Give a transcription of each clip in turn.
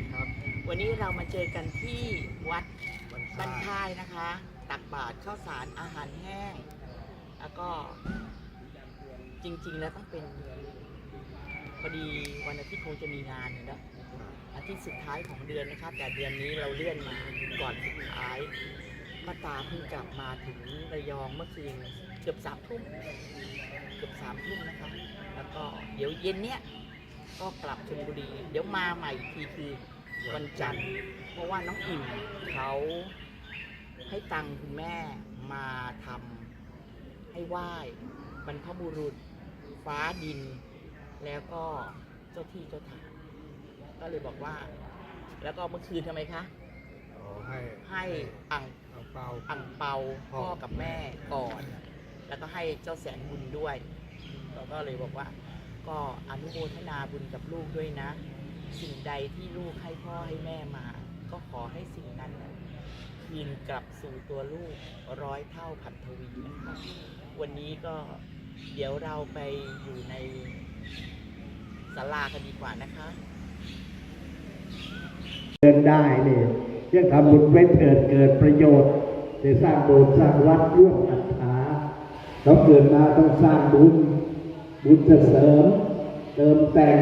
ดีครับ วันนี้เรามาเจอกันที่วัดวันบ้านค่าค่ายนะคะ ตักบาตรข้าวสารอาหารแห้ง แล้วก็จริง ๆ แล้วต้องเป็นพอดีวันอาทิตย์คงจะมีงานเนี่ยนะอาทิตย์สุดท้ายของเดือนนะคะ แต่เดือนนี้เราเลื่อนมาก่อนสุดท้ายป้าตาเพิ่งกลับมาถึงระยองเมื่อคืนเกือบสามทุ่มเกือบสามทุ่มนะคะ แล้วก็เดี๋ยวเย็นเนี้ย ก็กลับชลบุรี เดี๋ยวมาใหม่อีกทีคือวันจันทร์ เพราะว่าน้องอิ่มเขาให้ตังค์คุณแม่มาทำให้ไหว้บรรพบุรุษ ฟ้าดิน แล้วก็เจ้าที่เจ้าทางก็เลยบอกว่า แล้วก็เมื่อคืนทำไมคะขอให้ให้อังเอาเปาอังเปาพ่อกับแม่ก่อน แล้วก็ให้เจ้าแสนบุญด้วยเราก็เลยบอกว่า ก็อนุโมทนาบุญกับลูกด้วยนะ สิ่งใดที่ลูกให้พ่อให้แม่มา ก็ขอให้สิ่งนั้นคืนกลับสู่ตัวลูกร้อยเท่าพันทวีนะคะวันนี้ก็เดี๋ยวเราไปอยู่ในศาลากันดีกว่านะคะเดินได้เนี่ยเรื่องทำบุญไว้เถิดเกิดประโยชน์ได้สร้างโบสถ์สร้างวัดร่วมอัตถาเราเกิดมาต้องสร้างบุญ บุญจะเสริม เติมแต่ง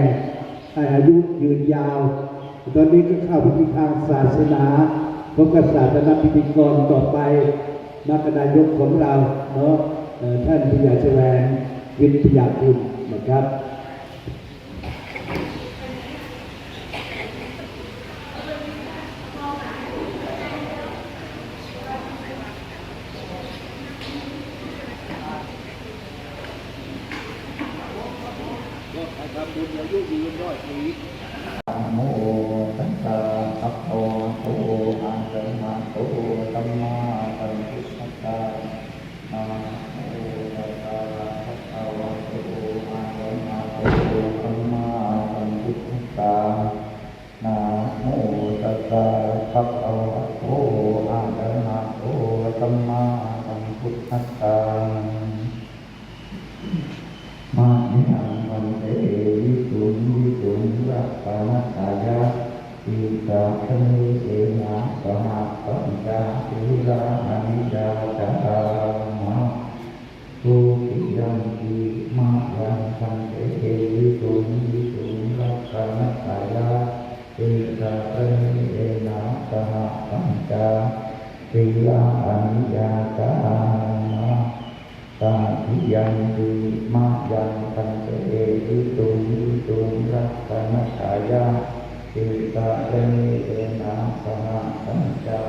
ให้อายุยืนยาว ตอนนี้ก็เข้าพิธีทางศาสนาพบกับศาสนาพิธีกรต่อไปนักนายกของเราเนาะท่านพิยาแสวงวิทยาคุณนะครับ นะโมตัสสะภะคะวะโตอะระหะโตสัมมาสัมพุทธัสสะนะโมตัสสะภะคะวะโตอะระหะโตสัมมาสัมพุทธัสสะนะโมตัสสะภะคะวะโตอะ ปานัสสายะอิสาคณิเสนาสหปัญจาทิราอนิจาจามะทุกิยัมปิมายังคันเกตวิสุงวิสุงรักานัสสายะอิสาคณิเสนาสหปัญจาทิราอนิจาจา หิยังดีมายังกันเตวิตุงวิตุรักขณชายาติตาเรนิเอนาสหสัญจา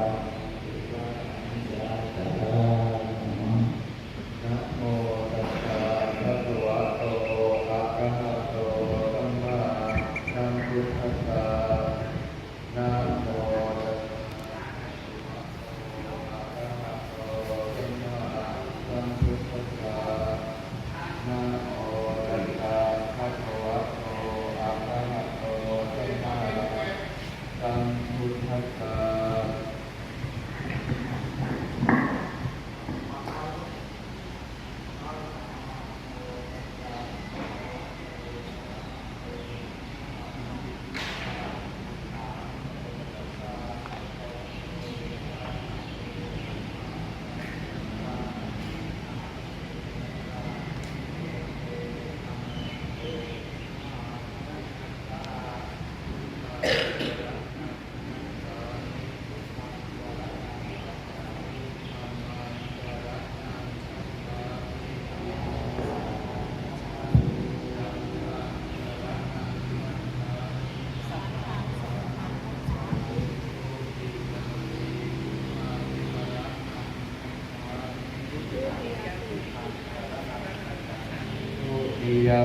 ติยา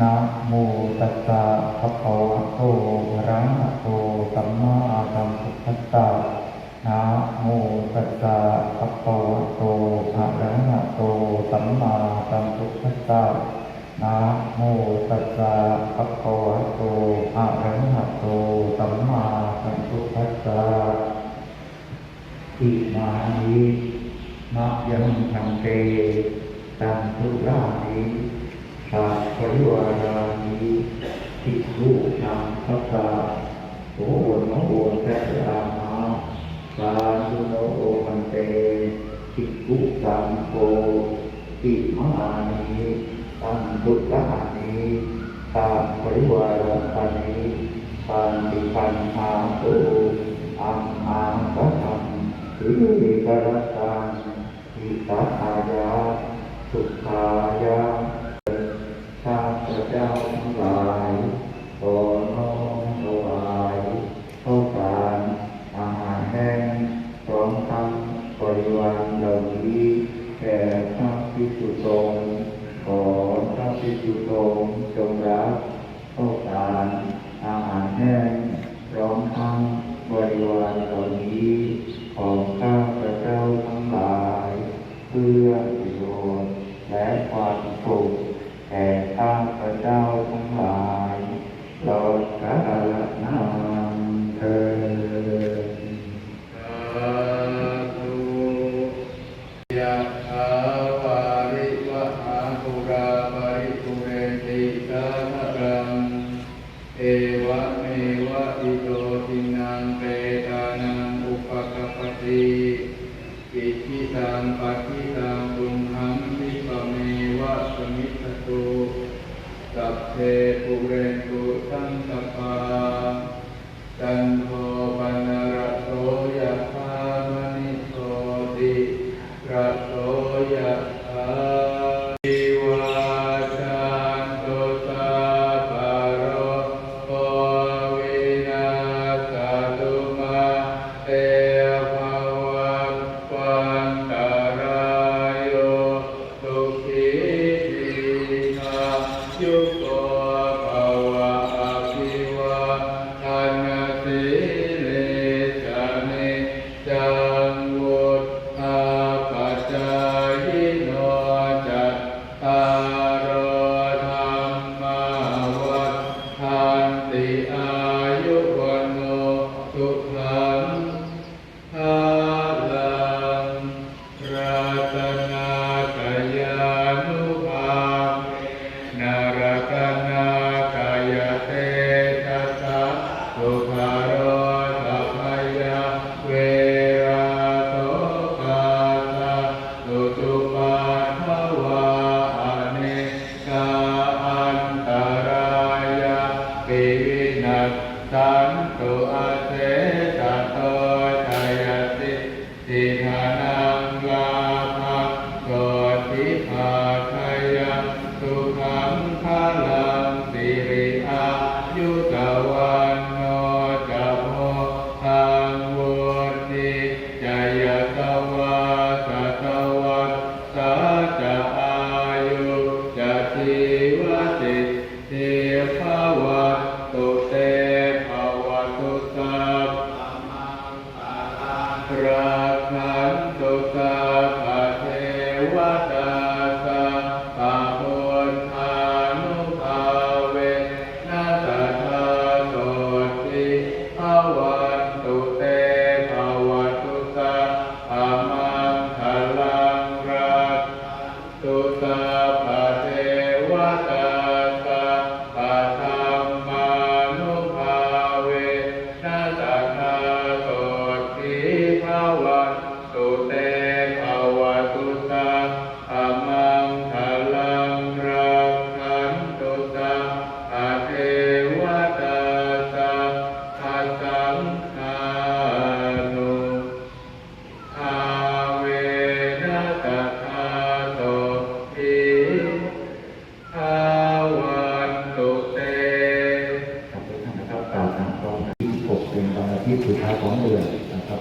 นะโมตัสสะภะคะวะโตอะระหะโตสัมมาสัมพุทธัสสะนะโมตัสสะภะคะวะโตอะระหะโตสัมมาสัมพุทธัสสะนะโมตัสสะภะคะวะโตอะระหะโตสัมมาสัมพุทธัสสะอิมานินะยังทังเตตังทุรานิาปริวารานิทิรูชังพัสสะโอโอนโอแทัสสะมาสาธุโนโอมันเตทิกุสังโฆติมานิตังบุตตานิสาปริวารานิปันติปันหาตุอัมมาสัมทิริกรตังทิตาทายาสุขายา จ้าทั้งหลายขอน้อมถวายข้าวสารอาหารแห้งพร้อมทั้งบริวารเหล่านี้แก่พระภิกษุสงฆ์ขอพระภิกษุสงฆ์จงรับข้าวสารอาหารแห้งพร้อมทั้งบริวารเหล่านี้ของข้าพระเจ้า เปตานังอุปกปติอิทิตังปฏิตังตุมหังวิปเมวะสมิทตุสัพเพปุเรนตุสังกปาจันโท ปิวินัสสันตุอาเสสะโตชยติสิทานังลาภะโสติภาคยะสุขังพลังสิริอายุตวันโนจะโพทังวุติจยตวาสัตวัสสัจจะอายุจะชีวติเทภวั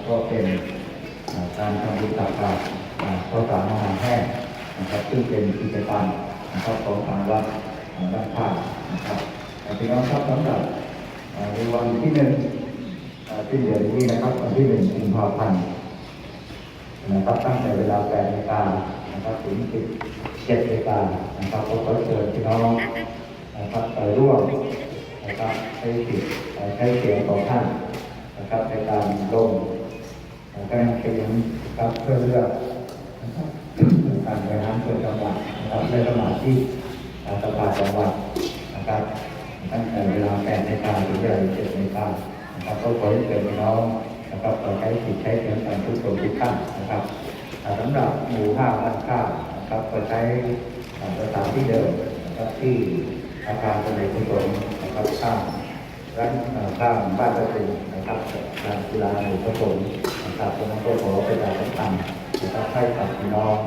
ก็เป็นการทำบุญตักบาตรอ่าข้าวสารอาหารแห้งนะครับซึ่งเป็นกิจกรรมนะครับของทางวัดด้านข้างนะครับพี่น้องครับสำหรับในวันที่หนึ่งที่เดือนนี้นะครับวันที่หนึ่งกุมภาพันธ์นะครับตั้งแต่เวลาแปดนาฬิกานะครับถึงสิบเจ็ดนาฬิกานะครับก็ขอเชิญพี่น้องนะครับไปร่วมนะครับใช้สิทธิ์ใช้เสียงของท่านนะครับในการลง คะแนนเสียนครับเพื่อเลือกนะครับการบริหารส่วนจังหวัดนะครับในสมาชิกสภาจังหวัดนะครับตั้งแต่เวลา8นาฬิกาถึงเวลา7นาฬิกานะครับก็ขอให้เกิดพี่น้องนะครับเราใช้สิทธิ์ใช้เสียงกันทุกคนทุกท่านนะครับสำหรับหมู่ห้าบ้านข้าวนะครับก็ใช้สถานที่เดิมนะครับที่อาคารสมัยกุศลนะครับข้างร้านข้างบ้านประตูนะครับลานกีฬาหมู่ผสม ครับตรงนั้นก็ขอประชาสัมพันธ์นะครับให้กับพี่น้อง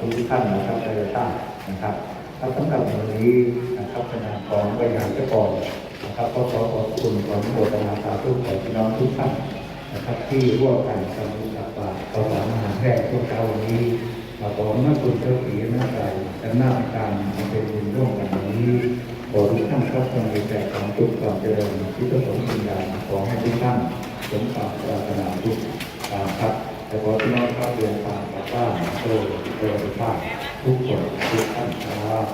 ทุกท่านนะครับได้ทราบนะครับแล้วสำหรับวันนี้นะครับคณะของบริหารเจ้ากอนนะครับก็ขอขอบคุณความโปรดนาสาธุของพี่น้องทุกท่านนะครับที่ร่วมกันทำบุญตักบาตรต่อสารอาหารแห้งทุกเช้าวันนี้มาขอหน้าคุณเจ้าสีหน้าใจและหน้าการมาเป็นบุญร่วมกันวันนี้ขอทุกท่านครับจงมีแต่ความสุขความเจริญที่ประสงค์สิ่งใดขอให้ทุกท่านสมความปรารถนาทุก ครับแต่ว่าพี่น้องครับเรียนตามมาบ้านโตโตภาคทุกคนทุกท่านครับ